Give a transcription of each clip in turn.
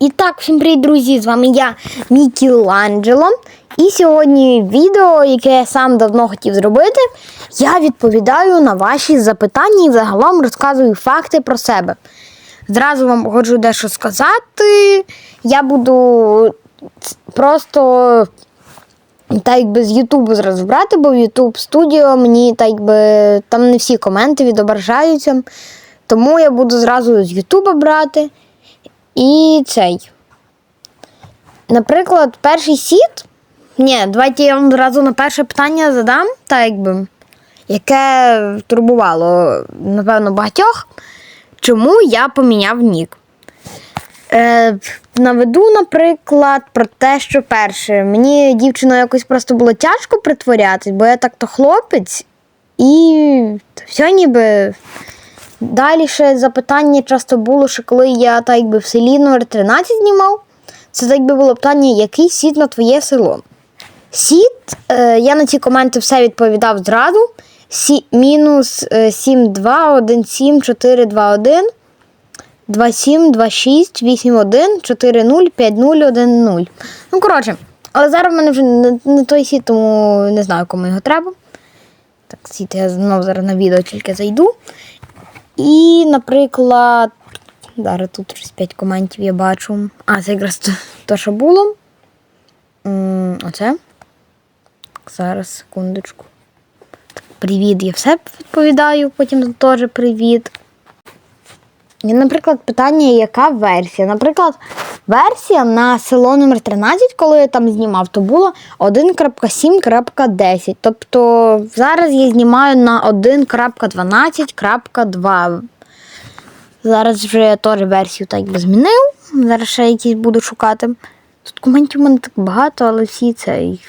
І так, всім привіт, друзі! З вами я, Мікеланджело. І сьогодні відео, яке я сам давно хотів зробити, я відповідаю на ваші запитання і загалом розказую факти про себе. Зразу вам хочу дещо сказати. Я буду просто так якби з Ютубу зразу брати, бо в Ютуб студіо мені так якби там не всі коменти відображаються. Тому я буду зразу з Ютуба брати. І цей. Наприклад, перший сіт. Ні, давайте я вам зразу на перше питання задам, так якби, яке турбувало, напевно, багатьох. Чому я поміняв нік? Е, наведу, наприклад, про те, що перше, мені дівчиною якось просто було тяжко притворятись, бо я так-то хлопець, і все ніби. Далі ще запитання часто було, що коли я так якби в селі номер 13 знімав, це так якби було питання, який сіт на твоє село. Сіт, е, я на ці коменти все відповідав зразу. Сі, мінус е, 7, 2, 1, 7, 4, 2, 1, 2, 7, 2, 6, 8, 1, 4, 0, 5, 0, 1, 0. Ну, коротше, але зараз в мене вже не, не той сіт, тому не знаю, кому його треба. Так, сіт, я знову зараз на відео тільки зайду. І, наприклад, зараз тут щось 5 коментів я бачу. А, це якраз те, що було. Оце. Зараз, секундочку. Привіт, я все відповідаю, потім теж привіт. І, наприклад, питання, яка версія? Наприклад, версія на село номер 13, коли я там знімав, то було 1.7.10. Тобто зараз я знімаю на 1.12.2. Зараз вже теж версію так би змінив. Зараз ще якісь буду шукати. Тут коментів у мене так багато, але всі цей.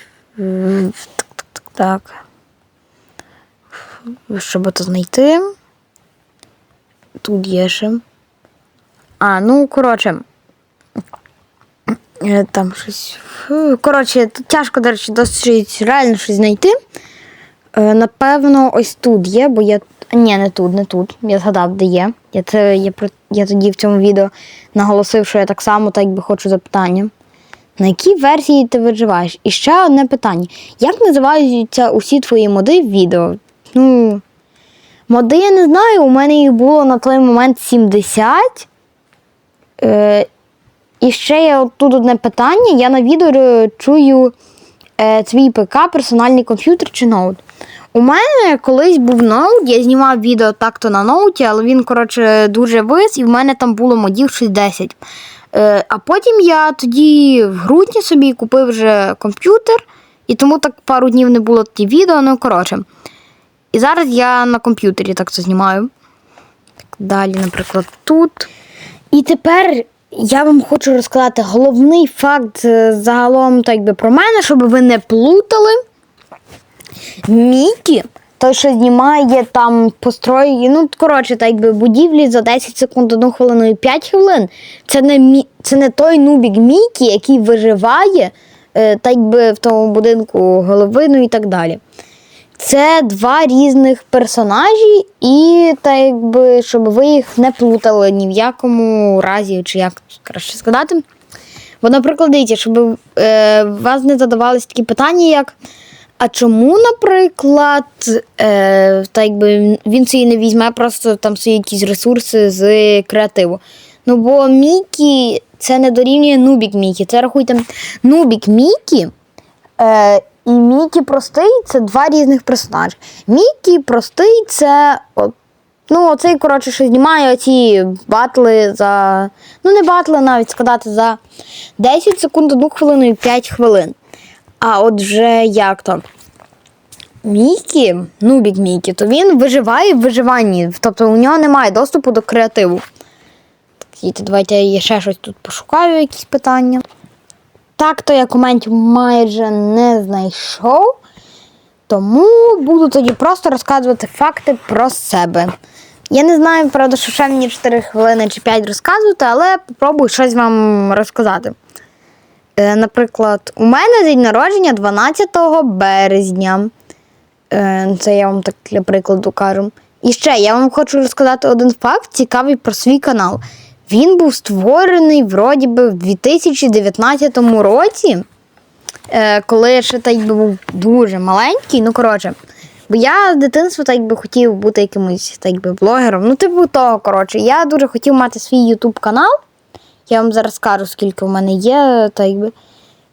Так, так. Щоб це знайти. Тут є ще. А, ну, коротше. Е, Там щось. Коротше, тут тяжко, до речі, досить реально щось знайти. Е, Напевно, ось тут є, бо я. Ні, не тут, не тут. Я згадав, де є. Я, це, я, я тоді в цьому відео наголосив, що я так само так би хочу запитання. На якій версії ти виживаєш? І ще одне питання. Як називаються усі твої моди в відео? Ну, моди я не знаю, у мене їх було на той момент 70. Е, і ще є тут одне питання. Я на відео чую е, твій ПК, персональний комп'ютер чи ноут. У мене колись був ноут, я знімав відео так-то на ноуті, але він, коротше, дуже вис, і в мене там було модів 60. Е, а потім я тоді в грудні собі купив вже комп'ютер, і тому так пару днів не було ті відео, ну коротше. І зараз я на комп'ютері так це знімаю. Так, далі, наприклад, тут. І тепер я вам хочу розказати головний факт е, загалом так би про мене, щоб ви не плутали. Мікі, той, що знімає там построї, ну, коротше, так якби будівлі за 10 секунд, 1 хвилину і 5 хвилин. Це не, мі... це не той нубік Мікі, який виживає е, так якби в тому будинку головину і так далі. Це два різних персонажі, і так якби, щоб ви їх не плутали ні в якому разі, чи як краще сказати. Бо, наприклад, дивіться, щоб е, вас не задавались такі питання, як а чому, наприклад, е, так якби він собі не візьме просто там свої якісь ресурси з креативу. Ну, бо Мікі це не дорівнює Нубік Мікі. Це рахуйте Нубік Мікі. Е, і Мікі простий це два різних персонажі. Мікі простий це. Ну, оцей, коротше, що знімає оці батли за. Ну, не батли навіть сказати, за 10 секунд, 1 хвилину і 5 хвилин. А от вже як то? Мікі, Нубік Мікі, то він виживає в виживанні. Тобто у нього немає доступу до креативу. Давайте я ще щось тут пошукаю, якісь питання. Так, то я коментів майже не знайшов. Тому буду тоді просто розказувати факти про себе. Я не знаю, правда, що ще мені 4 хвилини чи 5 розказувати, але попробую щось вам розказати. Е, Наприклад, у мене день народження 12 березня. Е, Це я вам так для прикладу кажу. І ще я вам хочу розказати один факт цікавий про свій канал. Він був створений вроді би в 2019 році, е, коли ще так би був дуже маленький. Ну, коротше, бо я з дитинства так би хотів бути якимось так би блогером. Ну, типу того, коротше, я дуже хотів мати свій YouTube канал. Я вам зараз скажу, скільки в мене є. Так би.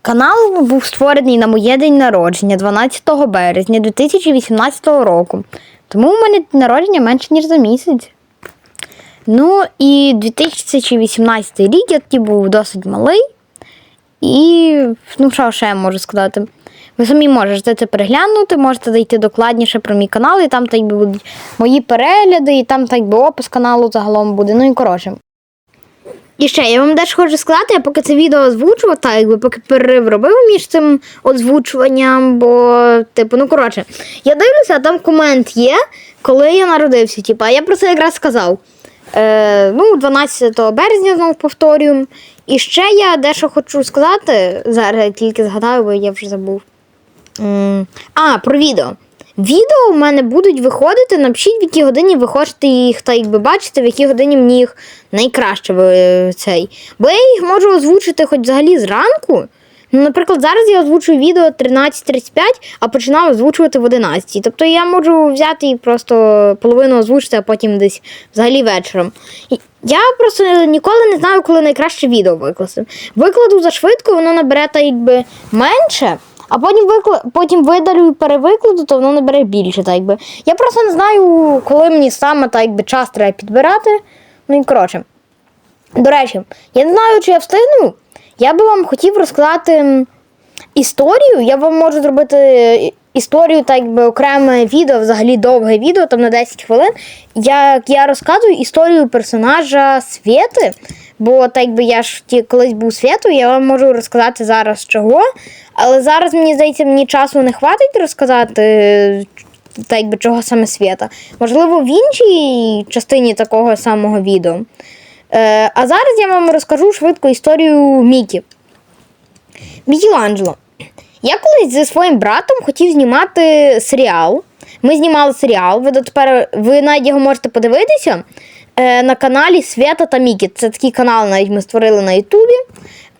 Канал був створений на моє день народження 12 березня 2018 року. Тому у мене день народження менше, ніж за місяць. Ну і 2018 рік я тоді був досить малий. І ну, що ще я можу сказати? Ви самі можете це переглянути, можете зайти докладніше про мій канал, і там так би будуть мої перегляди, і там так би опис каналу загалом буде. Ну і коротше. І ще я вам дещо хочу сказати, я поки це відео озвучував, так якби поки перерив робив між цим озвучуванням, бо, типу, ну коротше, я дивлюся, а там комент є, коли я народився. Типу, а я про це якраз сказав. Е, ну, 12 березня знову повторюю. І ще я дещо хочу сказати. Зараз тільки згадаю, бо я вже забув. М, А, про відео. Відео у мене будуть виходити. Напишіть, в якій годині ви хочете їх та якби бачите, в якій годині мені їх найкраще цей. Бо я їх можу озвучити хоч взагалі зранку. Наприклад, зараз я озвучую відео 13.35, а починав озвучувати в 11. Тобто я можу взяти і просто половину озвучити, а потім десь взагалі вечором. Я просто ніколи не знаю, коли найкраще відео викласти. Викладу за швидко, воно набере та якби менше, а потім викла... потім видалю і перевикладу, то воно набере більше. Так якби. Я просто не знаю, коли мені саме так якби час треба підбирати. Ну і коротше. До речі, я не знаю, чи я встигну. Я би вам хотів розказати історію. Я вам можу зробити історію, так якби окреме відео, взагалі довге відео, там на 10 хвилин. Як я розказую історію персонажа Свєти. Бо так якби я ж ті, колись був Свєтою, я вам можу розказати зараз чого. Але зараз, мені здається, мені часу не хватить розказати. е, Так якби чого саме свята. Можливо, в іншій частині такого самого відео. Е, а зараз я вам розкажу швидко історію Мікі. Мікеланджело. Я колись зі своїм братом хотів знімати серіал. Ми знімали серіал. Ви дотепер ви навіть його можете подивитися е, на каналі Свята та Мікі. Це такий канал, навіть ми створили на Ютубі.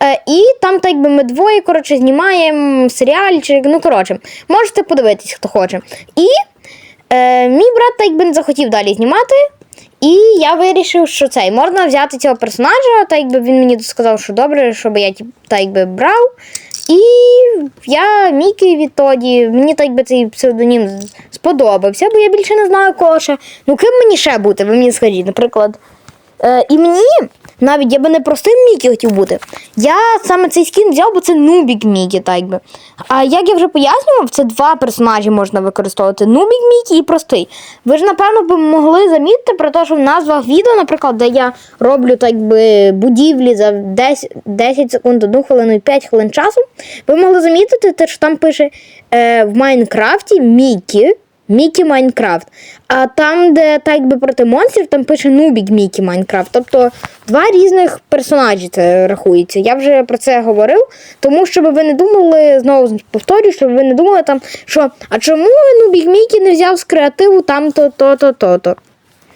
Е, і там, так би ми двоє коротше, знімаємо серіальчик. Ну, коротше, можете подивитись, хто хоче. І е, мій брат так би не захотів далі знімати. І я вирішив, що цей можна взяти цього персонажа, так якби він мені сказав, що добре, щоб я так якби брав. І я Мікі відтоді, мені так би цей псевдонім сподобався, бо я більше не знаю кого ще. Ну ким мені ще бути? Ви мені скажіть, наприклад. Е, і мені навіть я би не простим Мікі хотів бути. Я саме цей скін взяв, бо це Нубік Мікі, так би. А як я вже пояснював, це два персонажі можна використовувати: Нубік Мікі і простий. Ви ж, напевно, б могли замітити про те, що в назвах відео, наприклад, де я роблю так би будівлі за 10, 10 секунд, 1 хвилину і 5 хвилин часу, ви могли замітити, що там пише е, в Майнкрафті Мікі. Мікі Майнкрафт. А там, де так би проти монстрів, там пише Нубік Мікі Майнкрафт. Тобто два різних персонажі це рахується. Я вже про це говорив, тому щоб ви не думали, знову повторюю, щоб ви не думали там, що а чому Нубік Мікі не взяв з креативу там-то, то-то, то-то.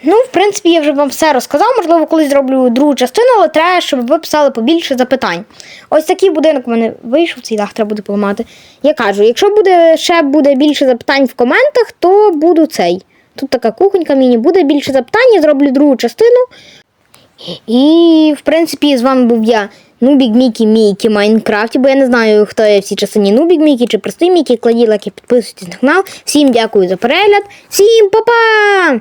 Ну, в принципі, я вже вам все розказав. Можливо, колись зроблю другу частину, але треба, щоб ви писали побільше запитань. Ось такий будинок у мене вийшов, цей дах треба буде поламати. Я кажу, якщо буде ще буде більше запитань в коментах, то буду цей. Тут така кухонька міні, буде більше запитань, я зроблю другу частину. І, в принципі, з вами був я, Нубік Мікі Мікі Майнкрафті, бо я не знаю, хто я в цій частині Нубік Мікі чи простий Мікі. Кладіть лайки, підписуйтесь на канал. Всім дякую за перегляд. Всім па-па!